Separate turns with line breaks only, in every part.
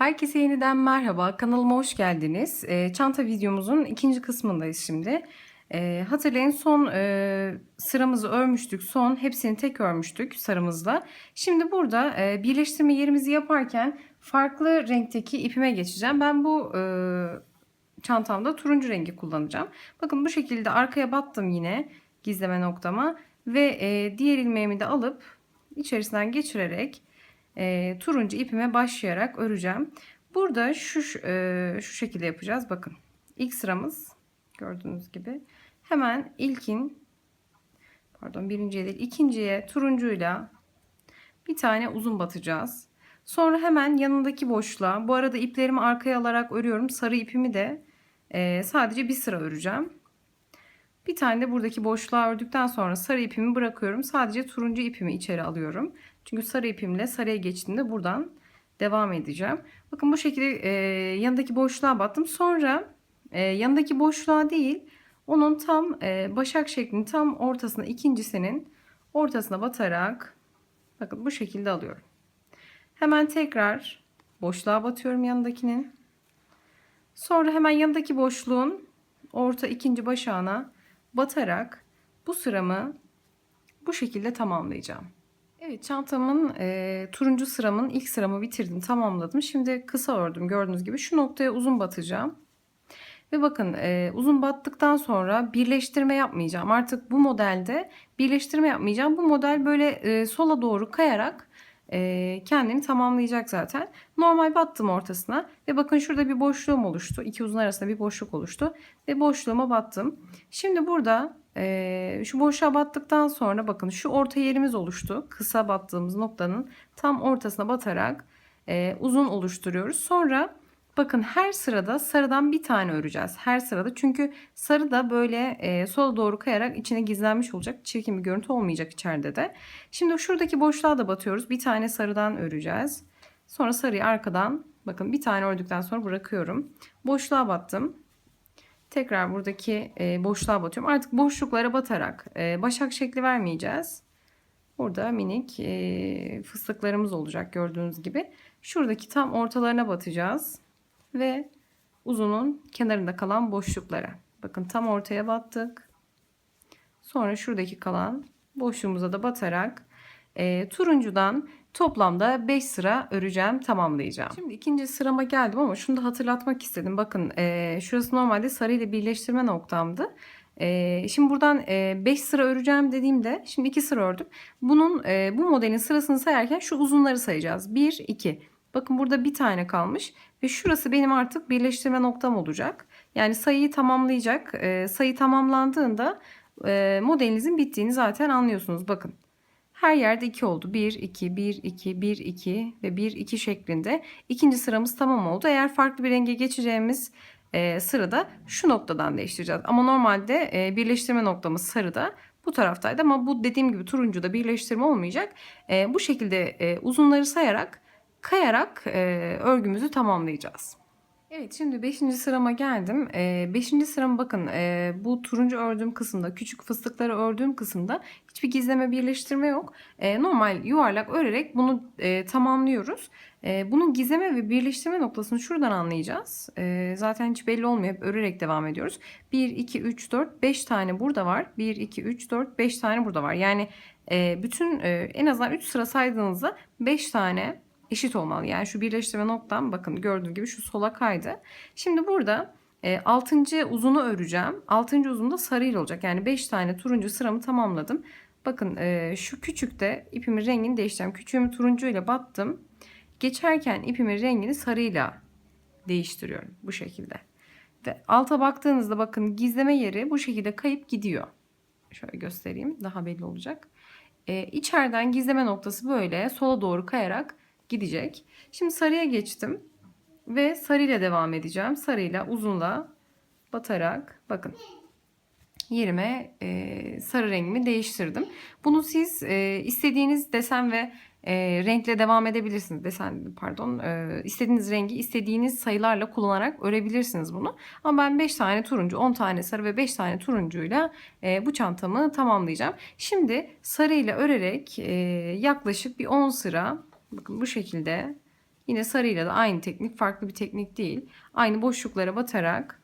Herkese yeniden merhaba. Kanalıma hoş geldiniz. Ee, çanta videomuzun ikinci kısmındayız şimdi. Ee, hatırlayın son e, sıramızı örmüştük. Son hepsini tek örmüştük sarımızla. Şimdi burada e, birleştirme yerimizi yaparken farklı renkteki ipime geçeceğim. Ben bu e, çantamda turuncu rengi kullanacağım. Bakın bu şekilde arkaya battım yine gizleme noktama. Ve diğer ilmeğimi de alıp içerisinden geçirerek e, turuncu ipime başlayarak öreceğim. Burada şu e, şu şekilde yapacağız. Bakın ilk sıramız gördüğünüz gibi hemen ilkin pardon birinciye değil ikinciye turuncuyla bir tane uzun batacağız. Sonra hemen yanındaki boşluğa bu arada iplerimi arkaya alarak örüyorum. Sarı ipimi de e, sadece bir sıra öreceğim. Bir tane de buradaki boşluğa ördükten sonra sarı ipimi bırakıyorum. Sadece turuncu ipimi içeri alıyorum. Çünkü sarı ipimle sarıya geçtiğimde buradan devam edeceğim. Bakın bu şekilde e, yanındaki boşluğa battım. Sonra e, yanındaki boşluğa değil onun tam e, başak şeklinin tam ortasına ikincisinin ortasına batarak bakın bu şekilde alıyorum. Hemen tekrar boşluğa batıyorum yanındakinin. Sonra hemen yanındaki boşluğun orta ikinci başağına batarak bu sıramı bu şekilde tamamlayacağım. Evet çantamın e, turuncu sıramın ilk sıramı bitirdim tamamladım. Şimdi kısa ördüm gördüğünüz gibi şu noktaya uzun batacağım. Ve bakın e, uzun battıktan sonra birleştirme yapmayacağım. Artık bu modelde birleştirme yapmayacağım. Bu model böyle e, sola doğru kayarak e, kendini tamamlayacak zaten. Normal battım ortasına ve bakın şurada bir boşluğum oluştu. İki uzun arasında bir boşluk oluştu ve boşluğuma battım. Şimdi burada e, şu boşluğa battıktan sonra bakın şu orta yerimiz oluştu. Kısa battığımız noktanın tam ortasına batarak e, uzun oluşturuyoruz. Sonra bakın her sırada sarıdan bir tane öreceğiz. Her sırada çünkü sarı da böyle e, sola doğru kayarak içine gizlenmiş olacak. Çirkin bir görüntü olmayacak içeride de. Şimdi şuradaki boşluğa da batıyoruz. Bir tane sarıdan öreceğiz. Sonra sarıyı arkadan bakın bir tane ördükten sonra bırakıyorum. Boşluğa battım. Tekrar buradaki e, boşluğa batıyorum. Artık boşluklara batarak e, başak şekli vermeyeceğiz. Burada minik e, fıstıklarımız olacak gördüğünüz gibi. Şuradaki tam ortalarına batacağız. Ve uzunun kenarında kalan boşluklara. Bakın tam ortaya battık. Sonra şuradaki kalan boşluğumuza da batarak e, turuncudan toplamda 5 sıra öreceğim tamamlayacağım. Şimdi ikinci sırama geldim ama şunu da hatırlatmak istedim. Bakın e, şurası normalde sarı ile birleştirme noktamdı. E, şimdi buradan 5 e, sıra öreceğim dediğimde şimdi 2 sıra ördüm. Bunun e, bu modelin sırasını sayarken şu uzunları sayacağız. 1 2. Bakın burada bir tane kalmış ve şurası benim artık birleştirme noktam olacak. Yani sayıyı tamamlayacak. E, sayı tamamlandığında e, modelinizin bittiğini zaten anlıyorsunuz. Bakın. Her yerde 2 oldu. 1, 2, 1, 2, 1, 2 ve 1, 2 şeklinde. İkinci sıramız tamam oldu. Eğer farklı bir renge geçeceğimiz e, sırada şu noktadan değiştireceğiz. Ama normalde e, birleştirme noktamız sarıda. Bu taraftaydı ama bu dediğim gibi turuncuda birleştirme olmayacak. E, bu şekilde e, uzunları sayarak kayarak e, örgümüzü tamamlayacağız. Evet şimdi 5. sırama geldim. 5. E, sıram bakın e, bu turuncu ördüğüm kısımda küçük fıstıkları ördüğüm kısımda hiçbir gizleme birleştirme yok. E, normal yuvarlak örerek bunu e, tamamlıyoruz. E, bunun gizleme ve birleştirme noktasını şuradan anlayacağız. E, zaten hiç belli olmuyor. Hep örerek devam ediyoruz. 1, 2, 3, 4, 5 tane burada var. 1, 2, 3, 4, 5 tane burada var. Yani e, bütün e, en azından 3 sıra saydığınızda 5 tane eşit olmalı. Yani şu birleştirme noktam bakın gördüğünüz gibi şu sola kaydı. Şimdi burada e, 6. uzunu öreceğim. 6. uzun da sarıyla olacak. Yani 5 tane turuncu sıramı tamamladım. Bakın e, şu küçükte ipimin rengini değiştireceğim. Küçüğümü turuncuyla battım. Geçerken ipimin rengini sarıyla değiştiriyorum bu şekilde. Ve alta baktığınızda bakın gizleme yeri bu şekilde kayıp gidiyor. Şöyle göstereyim daha belli olacak. Ee, içeriden gizleme noktası böyle sola doğru kayarak gidecek. Şimdi sarıya geçtim. Ve sarıyla devam edeceğim. Sarıyla uzunla batarak bakın yerime e, sarı rengimi değiştirdim. Bunu siz e, istediğiniz desen ve e, renkle devam edebilirsiniz. Desen pardon e, istediğiniz rengi istediğiniz sayılarla kullanarak örebilirsiniz bunu. Ama ben 5 tane turuncu 10 tane sarı ve 5 tane turuncuyla e, bu çantamı tamamlayacağım. Şimdi sarıyla örerek e, yaklaşık bir 10 sıra Bakın bu şekilde Yine sarıyla da aynı teknik, farklı bir teknik değil. Aynı boşluklara batarak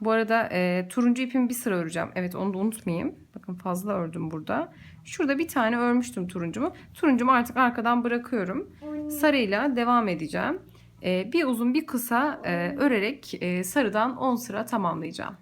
bu arada e, turuncu ipimi bir sıra öreceğim. Evet onu da unutmayayım. Bakın fazla ördüm burada. Şurada bir tane örmüştüm turuncumu. Turuncumu artık arkadan bırakıyorum. Sarıyla devam edeceğim. E, bir uzun bir kısa e, örerek e, sarıdan 10 sıra tamamlayacağım.